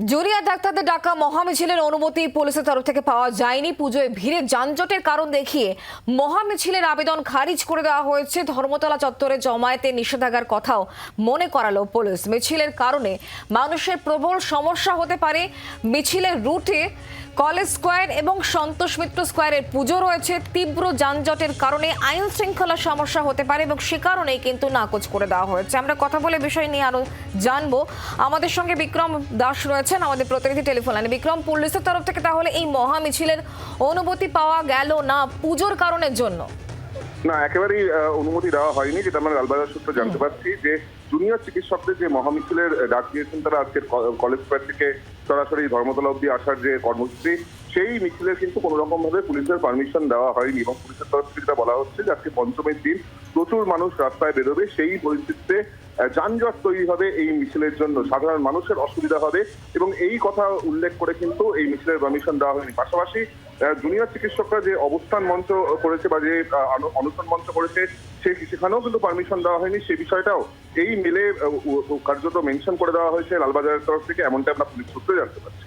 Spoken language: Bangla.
জুনিয়র ডাক্তারদের ডাকা মহামিছিলের অনুমতি পুলিশের তরফ থেকে পাওয়া যায়নি। পুজোয় ভিড়ে যানজটের কারণ দেখিয়ে মহামিছিলের আবেদন খারিজ করে দেওয়া হয়েছে। ধর্মতলা চত্বরে জমায়েতে নিষেধাজ্ঞার কথাও মনে করালো পুলিশ। মিছিলের কারণে মানুষের প্রবল সমস্যা হতে পারে। মিছিলের রুটে কলেজ স্কোয়ার এবং সন্তোষ মিত্র স্কোয়ারের পুজো রয়েছে। তীব্র যানজটের কারণে আইন শৃঙ্খলা সমস্যা হতে পারে এবং সে কারণেই কিন্তু নাকচ করে দেওয়া হয়েছে। আমরা কথা বলে বিষয় নিয়ে আরও জানব। আমাদের সঙ্গে বিক্রম দাস রয়েছেন আমাদের প্রতিনিধি টেলিফোন লাইনে। বিক্রম পুলিশের তরফ থেকে তাহলে এই মহা মিছিলের অনুমতি পাওয়া গেল না পুজোর কারণের জন্য? না একেবারেই অনুমতি দেওয়া হয়নি যেটা আমরা লালবাজার সূত্রে জানতে পারছি যে জুনিয়র চিকিৎসকদের যে মহামিছিলের ডাক দিয়েছেন তারা আজকের কলেজ স্কোয়ার থেকে সরাসরি ধর্মতলা অব্দি আসার যে কর্মসূচি সেই মিছিলের কিন্তু কোনো রকম ভাবে পুলিশের পারমিশন দেওয়া হয়নি এবং পুলিশের তরফ থেকে যেটা বলা হচ্ছে যে আজকে পঞ্চমের দিন প্রচুর মানুষ রাস্তায় বেরোবে। সেই পরিস্থিতিতে যানজট তৈরি হবে এই মিছিলের জন্য। সাধারণ মানুষের অসুবিধা হবে এবং এই কথা উল্লেখ করে কিন্তু এই মিছিলের পারমিশন দেওয়া হয়নি। পাশাপাশি জুনিয়র চিকিৎসকরা যে অবস্থান মঞ্চ করেছে বা যে অনশন মঞ্চ করেছে সে সেখানেও কিন্তু পারমিশন দেওয়া হয়নি। সেই বিষয়টাও এই মেলে কার্যত মেনশন করে দেওয়া হয়েছে লালবাজারের তরফ থেকে। এমনটা আমরা পুলিশ সূত্রে জানতে পারছি।